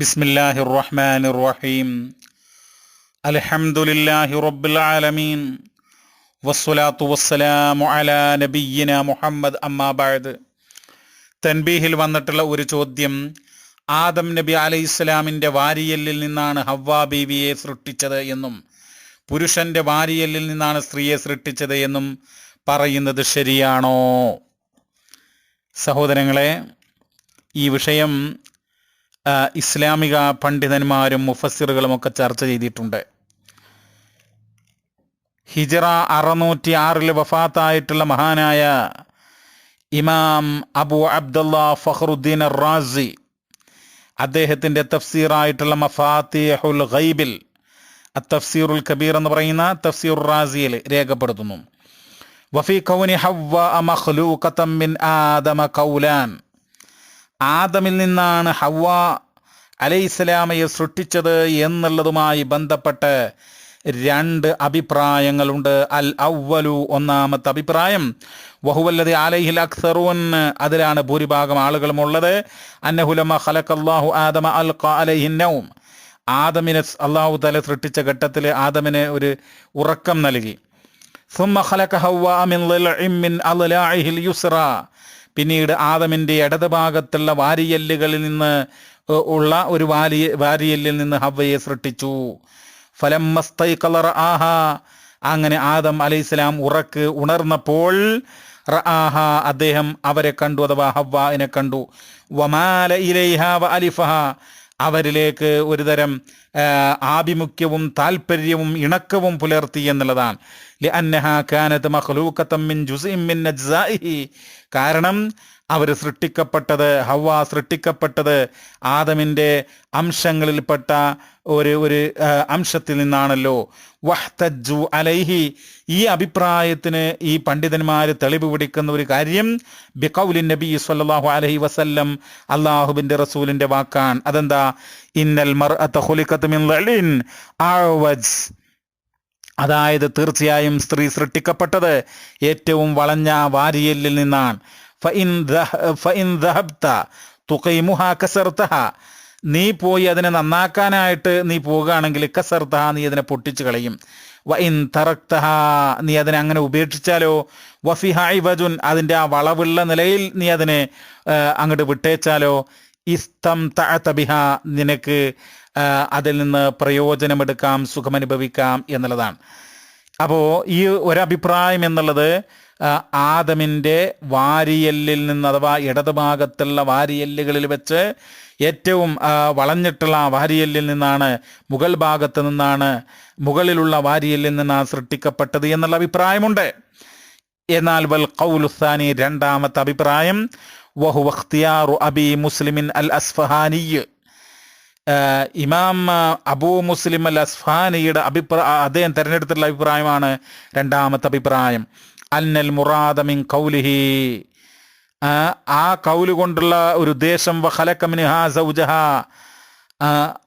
ബിസ്മില്ലാഹി റഹ്മാൻ റഹീം അലഹമുല്ലാഹി റബ്ബുലാലമീൻ വസ്സലാത്തു വസ്സലാമു അല നബീന മുഹമ്മദ് അമ്മാബാദ് തൻബീഹിൽ വന്നിട്ടുള്ള ഒരു ചോദ്യം ആദം നബി അലൈഹി ഇസ്ലാമിന്റെ വാരിയല്ലിൽ നിന്നാണ് ഹവ്വ ബീവിയെ സൃഷ്ടിച്ചത് എന്നും പുരുഷന്റെ വാരിയല്ലിൽ നിന്നാണ് സ്ത്രീയെ സൃഷ്ടിച്ചത് എന്നും പറയുന്നത് ശരിയാണോ? സഹോദരങ്ങളെ ഈ വിഷയം ഇസ്ലാമിക പണ്ഡിതന്മാരും മുഫസ്സിറുകളും ഒക്കെ ചർച്ച ചെയ്തിട്ടുണ്ട്. ഹിജറ അറുന്നൂറ്റി ആറിൽ വഫാത്തായിട്ടുള്ള മഹാനായ ഇമാം അബു അബ്ദുള്ള ഫഹറുദ്ദീൻ റാസി അദ്ദേഹത്തിന്റെ തഫ്സീറായിട്ടുള്ള മഫാത്തിഹുൽ ഗൈബിൽ തഫ്സീറുൽ കബീർ എന്ന് പറയുന്ന തഫ്സീർ റാസിയിൽ രേഖപ്പെടുത്തുന്നു. വഫി കൗനി ഹവ്വ മഖ്ലൂഖത്തം മിൻ ആദമ കൗലാൻ ആദമിൽ നിന്നാണ് ഹവ്വ അലൈഹിസ്സലാമയെ സൃഷ്ടിച്ചത് എന്നുള്ളതുമായി ബന്ധപ്പെട്ട് രണ്ട് അഭിപ്രായങ്ങളുണ്ട്. അൽ ഔവലു ഒന്നാമത്തെ അഭിപ്രായം വഹുവല്ലതി അലൈഹി അക്സറുൻ അതിലാണ് ഭൂരിഭാഗം ആളുകളും ഉള്ളത്. അന്നഹുലമ ഹലക്കല്ലാഹു ആദമ അൽ അലൈഹിന്നവും ആദമിനെ അള്ളാഹു തല സൃഷ്ടിച്ച ഘട്ടത്തിൽ ആദമിനെ ഒരു ഉറക്കം നൽകി. സുമ്മ ഹലക ഹവ്വ മിൻ അലൈഹിൽ യുസ്ര പിന്നീട് ആദമിന്റെ ഇടതുഭാഗത്തുള്ള വാരിയല്ലുകളിൽ നിന്ന് ഉള്ള ഒരു വാരി വാരിയല്ലിൽ നിന്ന് ഹവ്വയെ സൃഷ്ടിച്ചു. ഫലം ആഹ അങ്ങനെ ആദം അലൈഹിസ്സലാം ഉറക്ക് ഉണർന്നപ്പോൾ റആഹ അദ്ദേഹം അവരെ കണ്ടു അഥവാ ഹവ്വാനെ കണ്ടു. വമാല ഇലൈഹ വ അലിഫഹ. അവരിലേക്ക് ഒരുതരം ആഭിമുഖ്യവും താല്പര്യവും ഇണക്കവും പുലർത്തി എന്നുള്ളതാണ്. കാരണം അവർ സൃഷ്ടിക്കപ്പെട്ടത് ഹവ സൃഷ്ടിക്കപ്പെട്ടത് ആദമിന്റെ അംശങ്ങളിൽപ്പെട്ട ഒരു ഒരു അംശത്തിൽ നിന്നാണല്ലോ. വഹ്തജു അലൈഹി. ഈ അഭിപ്രായത്തിന് ഈ പണ്ഡിതന്മാർ തെളിവ് പിടിക്കുന്ന ഒരു കാര്യം ബിഖൗലിൻ നബി സല്ലല്ലാഹു അലഹി വസല്ലം അള്ളാഹുബിന്റെ റസൂലിന്റെ വാക്കാണ്. അതെന്താ? ഇന്നൽ മർഅത അതായത് തീർച്ചയായും സ്ത്രീ സൃഷ്ടിക്കപ്പെട്ടത് ഏറ്റവും വളഞ്ഞ വാരിയല്ലിൽ നിന്നാണ്. ഫഇൻ ഫഇൻ നീ പോയി അതിനെ നന്നാക്കാനായിട്ട് നീ പോകുകയാണെങ്കിൽ കസർത്തഹ നീ അതിനെ പൊട്ടിച്ചു കളയും. വഇൻ തറക്തഹ നീ അതിനെ അങ്ങനെ ഉപേക്ഷിച്ചാലോ? വഫിഹായ് വജുൻ അതിന്റെ ആ വളവുള്ള നിലയിൽ നീ അതിനെ അങ്ങോട്ട് വിട്ടേച്ചാലോ? ഇസ്തം തഅതബിഹ നിനക്ക് അതിൽ നിന്ന് പ്രയോജനമെടുക്കാം സുഖമനുഭവിക്കാം എന്നുള്ളതാണ്. അപ്പോൾ ഈ ഒരഭിപ്രായം എന്നുള്ളത് ആദമിന്റെ വാരിയല്ലിൽ നിന്ന് അഥവാ ഇടതുഭാഗത്തുള്ള വാരിയല്ലുകളിൽ വെച്ച് ഏറ്റവും വളഞ്ഞിട്ടുള്ള വാരിയല്ലിൽ നിന്നാണ് മുഗൾ ഭാഗത്ത് നിന്നാണ് മുകളിലുള്ള വാരിയല്ലിൽ നിന്നാണ് സൃഷ്ടിക്കപ്പെട്ടത് എന്നുള്ള അഭിപ്രായമുണ്ട്. എന്നാൽ വൽ കൗലുസാനി രണ്ടാമത്തെ അഭിപ്രായം വഹു വഖ്തിയാറു അബി മുസ്ലിമിൻ അൽ അസ്ഫഹാനി ഇമാം അബൂ മുസ്ലിം അൽ അസ്ഫാനിയുടെ അഭിപ്രായ അദ്ദേഹം തിരഞ്ഞെടുത്തിട്ടുള്ള അഭിപ്രായമാണ് രണ്ടാമത്തെ അഭിപ്രായം. അന്നൽ മുറാദമിൻ കൗലിഹി ആ കൗൽ കൊണ്ടുള്ള ഒരു ഉദ്ദേശം വഖലക്കമിൻഹാ സൗജഹ.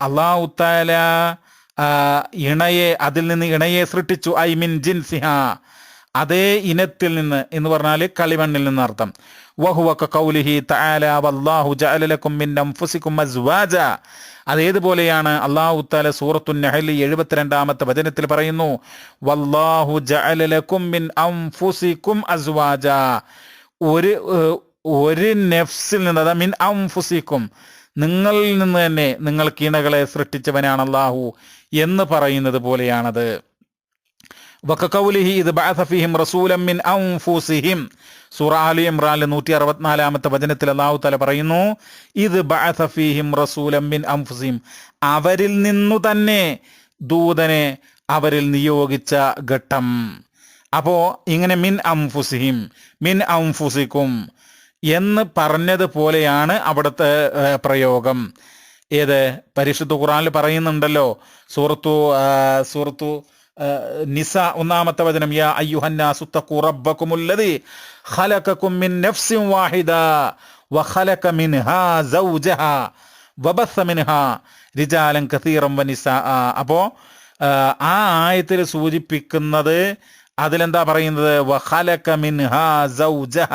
അള്ളാഹു താല ഇണയെ അതിൽ നിന്ന് ഇണയെ സൃഷ്ടിച്ചു ഐ മിൻ ജിൻസിഹ. അതേ ഇനത്തിൽ നിന്ന് എന്ന് പറഞ്ഞാൽ കളിമണ്ണിൽ നിന്ന് അർത്ഥം വഹുവക്ക കൗലിഹി തആല വല്ലാഹു ജഅല ലക്കും മിൻ അൻഫുസിക്കും അസ്വാജ. അതേതുപോലെയാണ് അള്ളാഹു താല സൂറത്തു നഹലി എഴുപത്തിരണ്ടാമത്തെ വചനത്തിൽ പറയുന്നു വല്ലാഹു ജഅല ലക്കും മിൻ അൻഫുസിക്കും അസ്വാജ. ഒരു ഒരു നെഫ്സിൽ നിന്ന് അതാ മിൻ അംഫുസിക്കും നിങ്ങളിൽ നിന്ന് തന്നെ നിങ്ങൾ കീണകളെ സൃഷ്ടിച്ചവനാണ് അള്ളാഹു എന്ന് പറയുന്നത് പോലെയാണത്. വക്കൗലിഹി ഇത് ബാസഫിഹിം റസൂലം മിൻ അൻഫുസിഹിം. സൂറ അലി ഇമ്രാനിലെ നൂറ്റി അറുപത്തിനാലാമത്തെ വചനത്തിൽ അള്ളാഹു തല പറയുന്നു ഇത് ബഅസഫിഹിം റസൂലം മിൻ അൻഫുസിഹിം അവരിൽ നിന്നു തന്നെ ദൂതനെ അവരിൽ നിയോഗിച്ച ഘട്ടം. അപ്പോ ഇങ്ങനെ മിൻ അംഫുസിഹിം മിൻ അംഫുസിക്കും എന്ന് പറഞ്ഞതുപോലെയാണ് അവിടുത്തെ പ്രയോഗം. ഏത്? പരിശുദ്ധ ഖുറാനിൽ പറയുന്നുണ്ടല്ലോ സൂറത്തു സൂറത്തു നിസ ഒന്നാമത്തെ വചനം യാ അയ്യുഹന്ന സുത്തഖു റബ്ബക്കുമുല്ലദി ഖലഖക്കും മിൻ നഫ്സിൻ വാഹിദ വഖലഖ മിൻഹാ സൗജഹ വബസ്സ മിൻഹാ റിജാലൻ കസീറൻ വനിസാ. അപ്പോ ആ ആയത്തിൽ സൂചിപ്പിക്കുന്നത് അതിലെന്താ പറയുന്നത്? വഖലഖ മിൻഹാ സൗജഹ.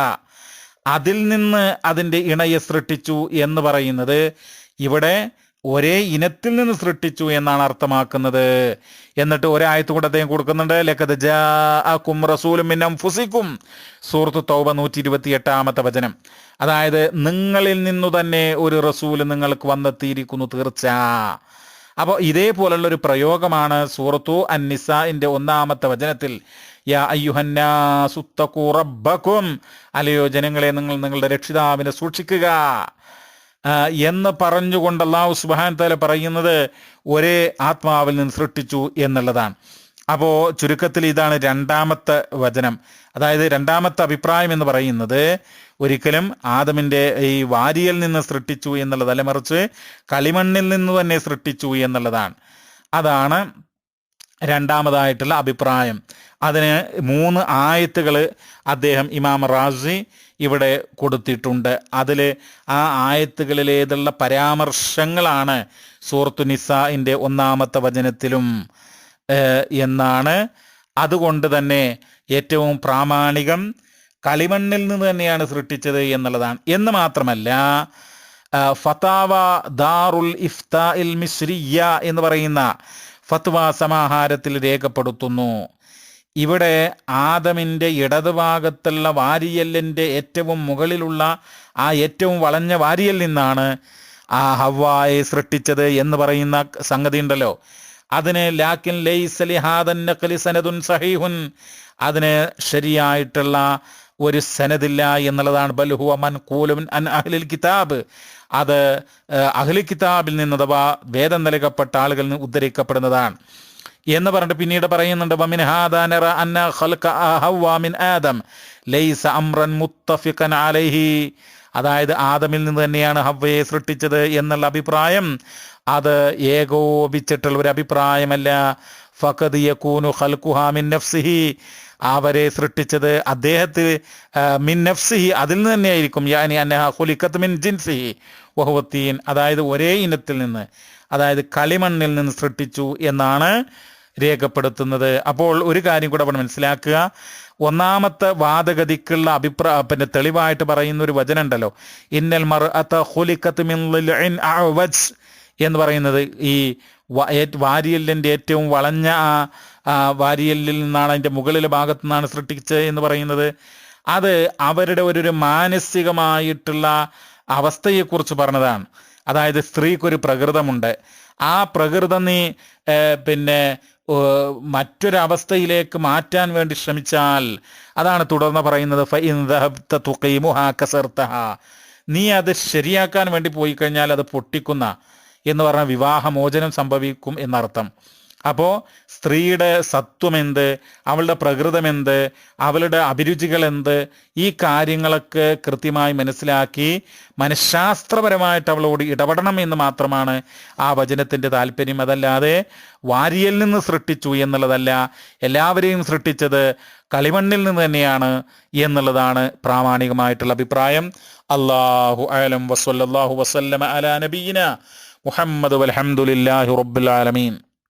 അതിൽ നിന്ന് അതിന്റെ ഇണയെ സൃഷ്ടിച്ചു എന്ന് പറയുന്നത് ഇവിടെ ഒരേ ഇനത്തിൽ നിന്ന് സൃഷ്ടിച്ചു എന്നാണ് അർത്ഥമാക്കുന്നത്. എന്നിട്ട് ഒരായത്ത് കൂടെ അദ്ദേഹം കൊടുക്കുന്നുണ്ട്. ലക്കത് ജാഅക്കും റസൂലും മിൻ അൻഫുസിക്കും. സൂറത്ത് തൗബ നൂറ്റി ഇരുപത്തി എട്ടാമത്തെ വചനം. അതായത് നിങ്ങളിൽ നിന്നു തന്നെ ഒരു റസൂൽ നിങ്ങൾക്ക് വന്നെത്തിയിരിക്കുന്നു തീർച്ച. അപ്പോൾ ഇതേപോലുള്ള ഒരു പ്രയോഗമാണ് സൂറത്തു അന്നിസന്റെ ഒന്നാമത്തെ വചനത്തിൽ. യാ അയ്യുഹന്നാസുത്തഖൂ റബ്ബക്കും. അല്ലയോ ജനങ്ങളെ നിങ്ങൾ നിങ്ങളുടെ രക്ഷിതാവിനെ സൂക്ഷിക്കുക. എന്ന് പറഞ്ഞുകൊണ്ട് അള്ളാഹു സുബാൻ തല പറയുന്നത് ഒരേ ആത്മാവിൽ നിന്ന് സൃഷ്ടിച്ചു എന്നുള്ളതാണ്. അപ്പോൾ ചുരുക്കത്തിൽ ഇതാണ് രണ്ടാമത്തെ വചനം. അതായത് രണ്ടാമത്തെ അഭിപ്രായം എന്ന് പറയുന്നത് ഒരിക്കലും ആദമിന്റെ ഈ വാരിയിൽ നിന്ന് സൃഷ്ടിച്ചു എന്നുള്ളതല്ല മറിച്ച് കളിമണ്ണിൽ നിന്ന് തന്നെ സൃഷ്ടിച്ചു എന്നുള്ളതാണ്. അതാണ് രണ്ടാമതായിട്ടുള്ള അഭിപ്രായം. അതിന് മൂന്ന് ആയത്തുകൾ അദ്ദേഹം ഇമാം റാസി ഇവിടെ കൊടുത്തിട്ടുണ്ട്. അതിൽ ആ ആയത്തുകളിലേതുള്ള പരാമർശങ്ങളാണ് സൂറത്തു നിസാഇന്റെ ഒന്നാമത്തെ വചനത്തിലും എന്നാണ്. അതുകൊണ്ട് തന്നെ ഏറ്റവും പ്രാമാണികം കളിമണ്ണിൽ നിന്ന് തന്നെയാണ് സൃഷ്ടിച്ചത് എന്നുള്ളതാണ്. എന്ന് മാത്രമല്ല ഫതാവ ദാറുൽ ഇഫ്താ ഇൽ മിസ്രിയ എന്ന് പറയുന്ന ഫത്വ സമാഹാരത്തിൽ രേഖപ്പെടുത്തുന്നു. ഇവിടെ ആദമിന്റെ ഇടതുഭാഗത്തുള്ള വാരിയല്ലിന്റെ ഏറ്റവും മുകളിലുള്ള ആ ഏറ്റവും വളഞ്ഞ വാരിയൽ നിന്നാണ് ആ ഹവ്വായെ സൃഷ്ടിച്ചത് എന്ന് പറയുന്ന സംഗതി ഉണ്ടല്ലോ അതിന് ലാക്കിൻ ലൈസലി ഹാദൻ സനദുൻ സഹീഹുൻ അതിനെ ശരിയായിട്ടുള്ള ഒരു സനദില്ല എന്നുള്ളതാണ്. ബൽഹുവ മൻ കൂലുൻ അൻ അഹ്ലിൽ കിതാബ്. അത് അഹ്ലി കിതാബിൽ നിന്ന് അഥവാ വേദം നൽകപ്പെട്ട ആളുകളിൽ നിന്ന് ഉദ്ധരിക്കപ്പെടുന്നതാണ്. എന്ന് പറഞ്ഞിട്ട് പിന്നീട് പറയുന്നുണ്ട് വമിൻ ഹാദാനറ അന്ന ഖൽഖ ഹവ്വ മിൻ ആദം. ലൈസ അംറൻ മുത്തഫിഖൻ അലൈഹി. അതായത് ആദമിൽ നിന്ന് തന്നെയാണ് ഹവ്വയെ സൃഷ്ടിച്ചത് എന്നുള്ള അഭിപ്രായം. അത് ഏകോപിച്ചിട്ടുള്ള ഒരു അഭിപ്രായമല്ല. ഫഖദ് യകൂനു ഖൽഖുഹാ മിൻ നഫ്സിഹി. അവരെ സൃഷ്ടിച്ചത് അദ്ദേഹത്തിൽ മിൻ നഫ്സിഹി അതിൽ നിന്ന് തന്നെയായിരിക്കും. യാനി അന്നഹ ഖുലിഖത് മിൻ ജിൻസിഹി വഹുവത്തീൻ. അതായത് ഒരേ ഇനത്തിൽ നിന്ന് അതായത് കളിമണ്ണിൽ നിന്ന് സൃഷ്ടിച്ചു എന്നാണ് രേഖപ്പെടുത്തുന്നത്. അപ്പോൾ ഒരു കാര്യം കൂടെ അവിടെ മനസ്സിലാക്കുക. ഒന്നാമത്തെ വാദഗതിക്കുള്ള അഭിപ്രായ പിന്നെ തെളിവായിട്ട് പറയുന്ന ഒരു വചനം ഉണ്ടല്ലോ ഇന്നൽ മർ അത്ത ഹുലിഖത്ത് മിൻ എന്ന് പറയുന്നത് ഈ വാരിയല്ലിന്റെ ഏറ്റവും വളഞ്ഞ ആ വാരിയല്ലിൽ നിന്നാണ് അതിന്റെ മുകളിലെ ഭാഗത്തു നിന്നാണ് സൃഷ്ടിച്ചത് എന്ന് പറയുന്നത്. അത് അവരുടെ ഒരു മാനസികമായിട്ടുള്ള അവസ്ഥയെക്കുറിച്ച് പറഞ്ഞതാണ്. അതായത് സ്ത്രീക്കൊരു പ്രകൃതമുണ്ട്. ആ പ്രകൃതം നീ പിന്നെ മറ്റൊരവസ്ഥയിലേക്ക് മാറ്റാൻ വേണ്ടി ശ്രമിച്ചാൽ അതാണ് തുടർന്ന് പറയുന്നത്. തുഖീമുഹാ കസർതഹാ. നീ അത് ശരിയാക്കാൻ വേണ്ടി പോയി കഴിഞ്ഞാൽ അത് പൊട്ടിക്കുന്ന എന്ന് പറഞ്ഞാൽ വിവാഹമോചനം സംഭവിക്കും എന്നർത്ഥം. അപ്പോൾ സ്ത്രീയുടെ സത്വം എന്ത് അവളുടെ പ്രകൃതം എന്ത് അവളുടെ അഭിരുചികൾ എന്ത് ഈ കാര്യങ്ങളൊക്കെ കൃത്യമായി മനസ്സിലാക്കി മനഃശാസ്ത്രപരമായിട്ട് അവളോട് ഇടപെടണം എന്ന് മാത്രമാണ് ആ വചനത്തിന്റെ താല്പര്യം. അതല്ലാതെ വാരിയിൽ നിന്ന് സൃഷ്ടിച്ചു എന്നുള്ളതല്ല എല്ലാവരെയും സൃഷ്ടിച്ചത് കളിമണ്ണിൽ നിന്ന് തന്നെയാണ് എന്നുള്ളതാണ് പ്രാമാണികമായിട്ടുള്ള അഭിപ്രായം. അള്ളാഹു അലം വസ്വല്ലാഹു വസല്ലമ അലാ നബീന. മുഹമ്മദ് വൽഹംദുലില്ലാഹി റബ്ബുൽ ആലമീൻ.